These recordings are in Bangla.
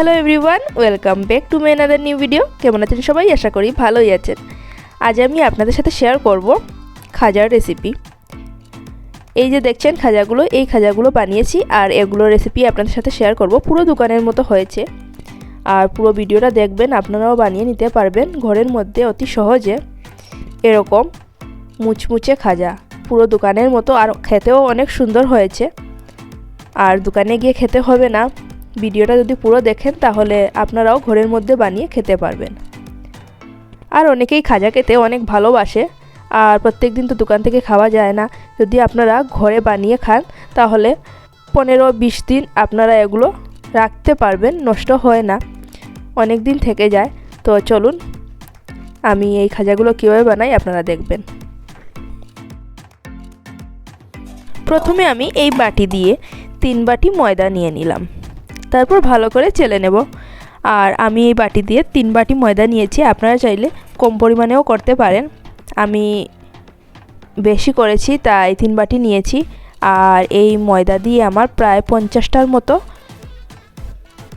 Hello everyone welcome back to my another new video কেমন আছেন সবাই? আশা করি ভালোই আছেন। আজ আমি আপনাদের সাথে শেয়ার করব খাজার রেসিপি এই যে দেখছেন খাজাগুলো, এই খাজাগুলো বানিয়েছি আর এগুলো রেসিপি আপনাদের সাথে শেয়ার করব। পুরো দোকানের মতো হয়েছে। আর পুরো ভিডিওটা দেখবেন, আপনারাও বানিয়ে নিতে পারবেন। ঘরের মধ্যে অতি সহজে এরকম মুচমুচে খাজা। পুরো দোকানের মতো আর খেতেও অনেক সুন্দর হয়েছে। আর দোকানে গিয়ে খেতে হবে না। ভিডিওটা যদি পুরো দেখেন, তাহলে আপনারাও ঘরের মধ্যে বানিয়ে খেতে পারবেন। আর অনেকেই খাজা খেতে অনেক ভালোবাসে, আর প্রত্যেক দিন তো দোকান থেকে খাওয়া যায় না। যদি আপনারা ঘরে বানিয়ে খান, তাহলে পনেরো বিশ দিন আপনারা এগুলো রাখতে পারবেন, নষ্ট হয় না। অনেক দিন থেকে যায়, তো চলুন আমি এই খাজাগুলো কীভাবে বানাই আপনারা দেখবেন। প্রথমে আমি এই বাটি দিয়ে তিন বাটি ময়দা নিয়ে নিলাম। তারপর ভালো করে চেলে নেব। আর আমি এই বাটি দিয়ে তিন বাটি ময়দা নিয়েছি, আপনারা চাইলে কম পরিমাণেও করতে পারেন। আমি বেশি করেছি, তাই তিন বাটি নিয়েছি। আর এই ময়দা দিয়ে আমার প্রায় পঞ্চাশটার মতো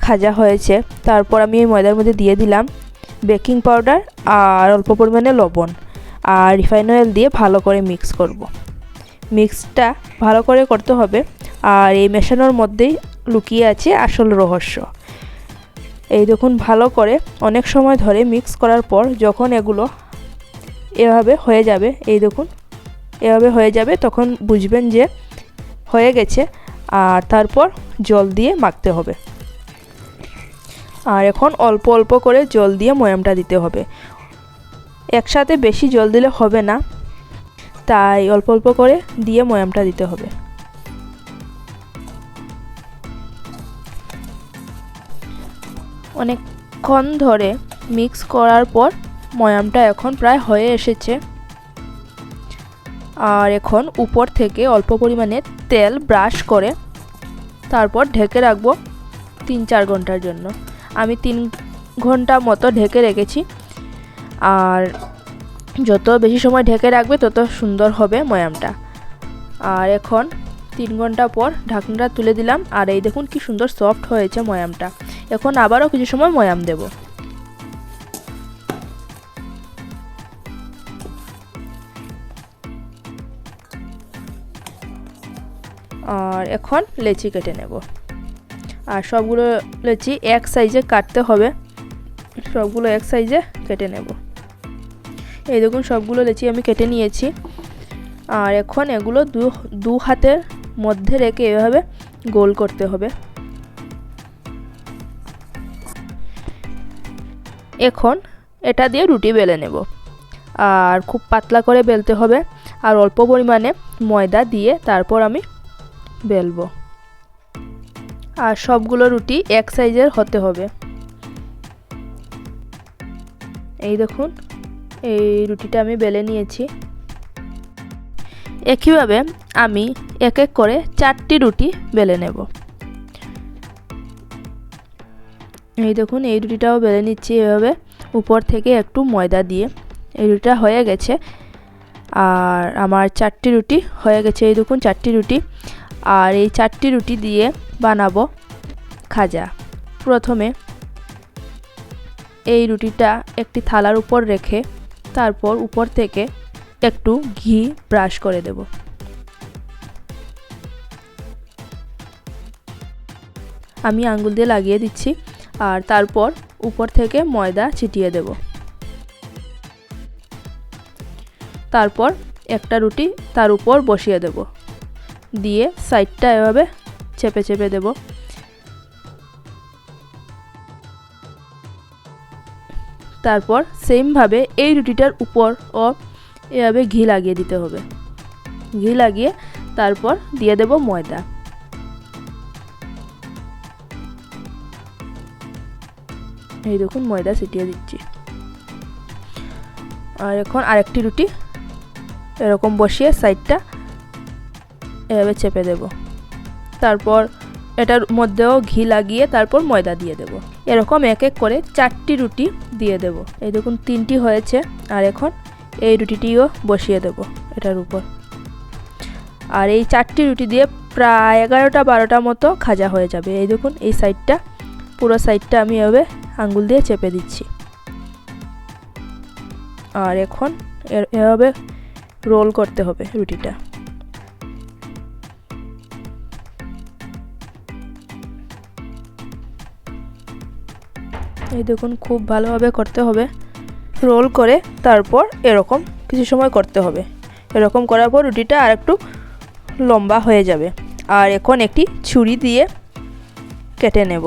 খাজা হয়েছে। তারপর আমি এই ময়দার মধ্যে দিয়ে দিলাম বেকিং পাউডার আর অল্প পরিমাণে লবণ আর রিফাইন অয়েল দিয়ে ভালো করে মিক্স করব। মিক্সটা ভালো করে করতে হবে। আর এই মেশানোর মধ্যেই লুকিয়ে আছে আসল রহস্য। এই দেখুন, ভালো করে অনেক সময় ধরে মিক্স করার পর যখন এগুলো এভাবে হয়ে যাবে, এই দেখুন, এভাবে হয়ে যাবে, তখন বুঝবেন যে হয়ে গেছে, আর তারপর জল দিয়ে মাখতে হবে। আর এখন অল্প অল্প করে জল দিয়ে ময়ামটা দিতে হবে। একসাথে বেশি জল দিলে হবে না, তাই অল্প অল্প করে দিয়ে ময়ামটা দিতে হবে। অনেকক্ষণ ধরে মিক্স করার পর ময়ামটা এখন প্রায় হয়ে এসেছে। আর এখন উপর থেকে অল্প পরিমাণে তেল ব্রাশ করে তারপর ঢেকে রাখব তিন চার ঘণ্টার জন্য। আমি তিন ঘণ্টা মতো ঢেকে রেখেছি। আর যত বেশি সময় ঢেকে রাখবে তত সুন্দর হবে ময়ামটা। আর এখন তিন ঘণ্টা পর ঢাকনাটা তুলে দিলাম। আর এই দেখুন কি সুন্দর সফট হয়েছে ময়ামটা। এখন আবারও কিছু সময় ময়াম দেব। আর এখন লেচি কেটে নেব। আর সবগুলো লেচি এক সাইজে কাটতে হবে। সবগুলো এক সাইজে কেটে নেব। এই দেখুন, সবগুলো লেচি আমি কেটে নিয়েছি। আর এখন এগুলো দু হাতের মধ্যে রেখে এভাবে গোল করতে হবে। এখন এটা দিয়ে রুটি বেলে নেব। আর খুব পাতলা করে বেলতে হবে। আর অল্প পরিমাণে ময়দা দিয়ে তারপর আমি বেলবো। আর সবগুলো রুটি এক সাইজের হতে হবে। এই দেখুন, এই রুটিটা আমি বেলে নিয়েছি। একইভাবে আমি এক এক করে চারটি রুটি বেলে নেব। এই দেখুন, এই রুটিটাও বেলে নিচ্ছি এভাবে। উপর থেকে একটু ময়দা দিয়ে। এই রুটিটা হয়ে গেছে। আর আমার চারটি রুটি হয়ে গেছে, এই দেখুন চারটি রুটি। আর এই চারটি রুটি দিয়ে বানাবো খাজা। প্রথমে এই রুটিটা একটি থালার উপর রেখে, তারপর উপর থেকে একটু ঘি ব্রাশ করে দেব। আমি আঙ্গুল দিয়ে লাগিয়ে দিচ্ছি। আর তারপর উপর থেকে ময়দা ছিটিয়ে দেব। তারপর একটা রুটি তার উপর বসিয়ে দেব। দিয়ে সাইডটা এভাবে চেপে চেপে দেব। তারপর সেমভাবে এই রুটিটার উপর ও এভাবে ঘি লাগিয়ে দিতে হবে। ঘি লাগিয়ে তারপর দিয়ে দেব ময়দা। এই দেখুন ময়দা ছিটিয়ে দিচ্ছি। আর এখন আরেকটি রুটি, এরকম বসিয়ে সাইডটা এভাবে চেপে দেব। তারপর এটার মধ্যেও ঘি লাগিয়ে তারপর ময়দা দিয়ে দেব। এরকম এক এক করে চারটি রুটি দিয়ে দেব। এই দেখুন তিনটি হয়েছে, আর এখন এই রুটিটিও বসিয়ে দেব এটার উপর। আর এই চারটি রুটি দিয়ে প্রায় এগারোটা বারোটা মতো খাজা হয়ে যাবে। এই দেখুন এই সাইডটা, পুরো সাইডটা আমি এভাবে আঙ্গুল দিয়ে চেপে দিচ্ছি। আর এখন এভাবে রোল করতে হবে রুটিটা। এই দেখুন, খুব ভালোভাবে করতে হবে। রোল করে তারপর এরকম কিছু সময় করতে হবে। এরকম করার পর রুটিটা আর একটু লম্বা হয়ে যাবে। আর এখন একটি ছুরি দিয়ে কেটে নেব।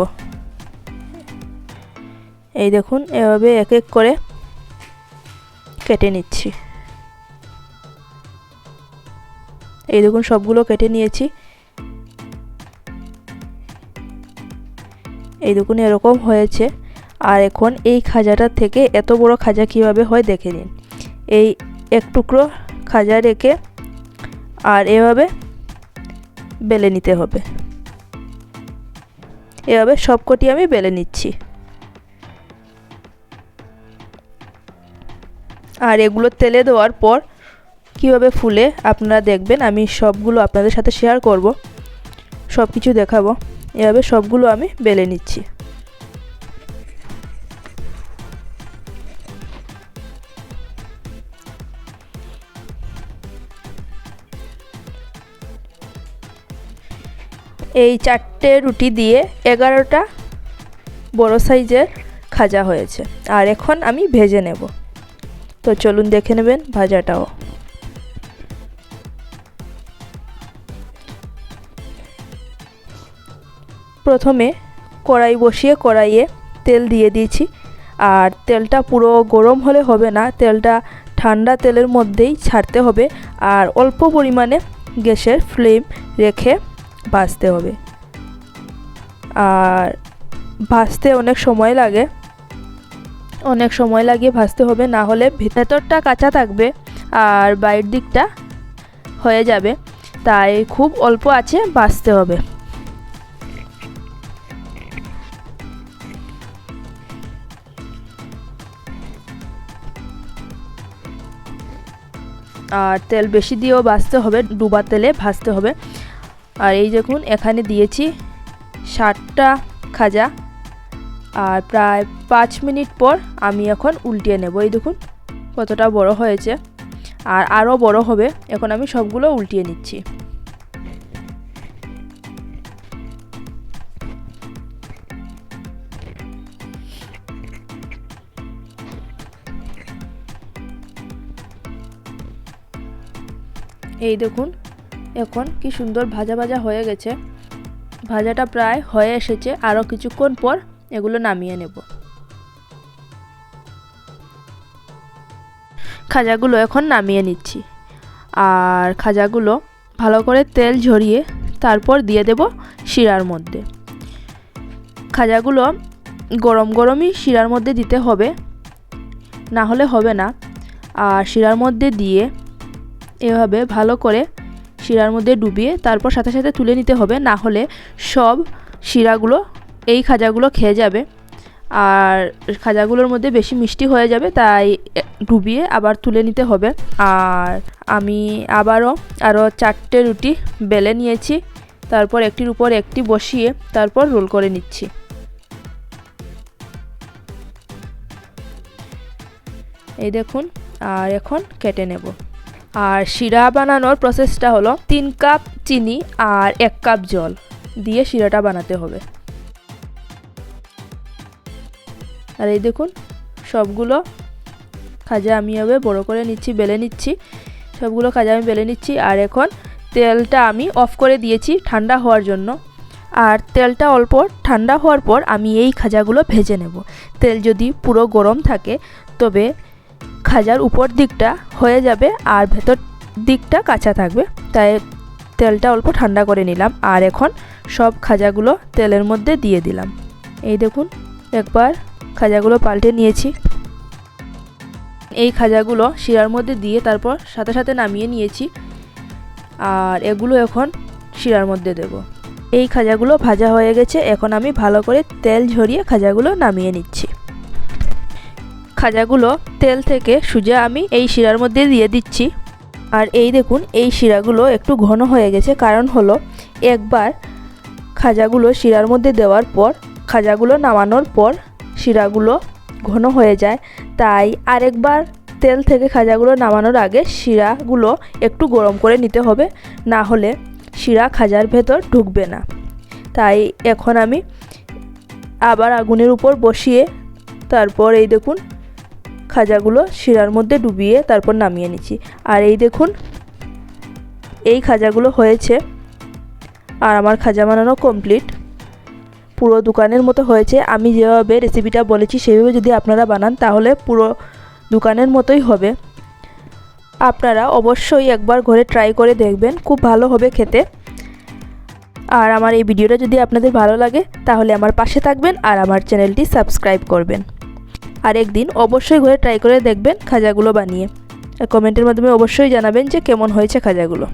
এই দেখুন, এভাবে এক এক করে কেটে নিচ্ছি। এই দেখুন, সবগুলো কেটে নিয়েছি। এই দেখুন, এরকম হয়েছে। আর এখন এই খাজাটার থেকে এত বড় খাজা কীভাবে হয় দেখে নিন। এই এক টুকরো খাজা রেখে আর এভাবে বেলে নিতে হবে। এভাবে সবকটি আমি বেলে নিচ্ছি। আর এগুলো তেলে দেওয়ার পর কীভাবে ফুলে আপনারা দেখবেন, আমি সবগুলো আপনাদের সাথে শেয়ার করব। সব কিছু দেখাবো। এভাবে সবগুলো আমি বেলে নিচ্ছি। এই চারটে রুটি দিয়ে এগারোটা বড় সাইজের খাজা হয়েছে। আর এখন আমি ভেজে নেব। তো চলুন দেখে নেবেন ভাজাটাও। প্রথমে কড়াই বসিয়ে কড়াইয়ে তেল দিয়ে দিয়েছি। আর তেলটা পুরো গরম হলে হবে না, তেলটা ঠান্ডা তেলের মধ্যেই ছাড়তে হবে। আর অল্প পরিমাণে গ্যাসের ফ্লেম রেখে ভাজতে হবে। আর ভাজতে অনেক সময় লাগে। অনেক সময় লাগিয়ে ভাজতে হবে, না হলে ভেতরটা কাঁচা থাকবে আর বাইরের দিকটা হয়ে যাবে। তাই খুব অল্প আছে, ভাজতে হবে। আর তেল বেশি দিয়েও ভাজতে হবে ডুবা তেলে ভাজতে হবে। আর এই দেখুন, এখানে দিয়েছি ষাটটা খাজা। আর প্রায় পাঁচ মিনিট পর আমি এখন উল্টিয়ে নেব। এই দেখুন, কতটা বড় হয়েছে। আর আরও বড় হবে, এখন আমি সবগুলো উল্টিয়ে নিচ্ছি। এই দেখুন, এখন কি সুন্দর ভাজা ভাজা হয়ে গেছে। ভাজাটা প্রায় হয়ে এসেছে। আরও কিছুক্ষণ পর এগুলো নামিয়ে নেব। খাজাগুলো এখন নামিয়ে নিচ্ছি। আর খাজাগুলো ভালো করে তেল ঝরিয়ে তারপর দিয়ে দেব শিরার মধ্যে। খাজাগুলো গরম গরমই শিরার মধ্যে দিতে হবে, না হলে হবে না। আর শিরার মধ্যে দিয়ে এভাবে ভালো করে শিরার মধ্যে ডুবিয়ে তারপর সাথে সাথে তুলে নিতে হবে, না হলে সব শিরাগুলো এই খাজাগুলো খেয়ে যাবে। আর খাজাগুলোর মধ্যে বেশি মিষ্টি হয়ে যাবে, তাই ডুবিয়ে আবার তুলে নিতে হবে। আর আমি আবারও আরও চারটে রুটি বেলে নিয়েছি, তারপর একটির উপর একটি বসিয়ে তারপর রোল করে নিচ্ছি। এই দেখুন, আর এখন কেটে নেব। আর শিরা বানানোর প্রসেসটা হলো তিন কাপ চিনি আর এক কাপ জল দিয়ে শিরাটা বানাতে হবে। আর এই দেখুন, সবগুলো খাজা আমি এভাবে বড়ো করে নিচ্ছি, বেলে নিচ্ছি। সবগুলো খাজা আমি বেলে নিচ্ছি আর এখন তেলটা আমি অফ করে দিয়েছি ঠান্ডা হওয়ার জন্য। আর তেলটা অল্প ঠান্ডা হওয়ার পর আমি এই খাজাগুলো ভেজে নেব। তেল যদি পুরো গরম থাকে, তবে খাজার উপর দিকটা হয়ে যাবে আর ভেতর দিকটা কাঁচা থাকবে। তাই তেলটা অল্প ঠান্ডা করে নিলাম আর এখন সব খাজাগুলো তেলের মধ্যে দিয়ে দিলাম। এই দেখুন, একবার খাজাগুলো পাল্টে নিয়েছি। এই খাজাগুলো শিরার মধ্যে দিয়ে তারপর সাথে সাথে নামিয়ে নিয়েছি। আর এগুলো এখন শিরার মধ্যে দেব। এই খাজাগুলো ভাজা হয়ে গেছে। এখন আমি ভালো করে তেল ঝরিয়ে খাজাগুলো নামিয়ে নিচ্ছি। খাজাগুলো তেল থেকে সুজা আমি এই শিরার মধ্যে দিয়ে দিচ্ছি। আর এই দেখুন, এই শিরাগুলো একটু ঘন হয়ে গেছে। কারণ হলো, একবার খাজাগুলো শিরার মধ্যে দেওয়ার পর, খাজাগুলো নামানোর পর শিরাগুলো ঘন হয়ে যায়। তাই আরেকবার তেল থেকে খাজাগুলো নামানোর আগে শিরাগুলো একটু গরম করে নিতে হবে, না হলে শিরা খাজার ভেতর ঢুকবে না। তাই এখন আমি আবার আগুনের উপর বসিয়ে তারপর এই দেখুন খাজাগুলো শিরার মধ্যে ডুবিয়ে তারপর নামিয়ে নিচ্ছি। আর এই দেখুন, এই খাজাগুলো হয়েছে। আর আমার খাজা বানানো কমপ্লিট পুরো দোকানের মতো হয়েছে। আমি যেভাবে রেসিপিটা বলেছি, সেভাবে যদি আপনারা বানান, তাহলে পুরো দোকানের মতোই হবে। আপনারা অবশ্যই একবার ঘরে ট্রাই করে দেখবেন, খুব ভালো হবে খেতে। আর আমার এই ভিডিওটা যদি আপনাদের ভালো লাগে, তাহলে আমার পাশে থাকবেন আর আমার চ্যানেলটি সাবস্ক্রাইব করবেন। আর একদিন অবশ্যই ঘরে ট্রাই করে দেখবেন খাজাগুলো বানিয়ে। কমেন্টের মাধ্যমে অবশ্যই জানাবেন যে কেমন হয়েছে খাজাগুলো।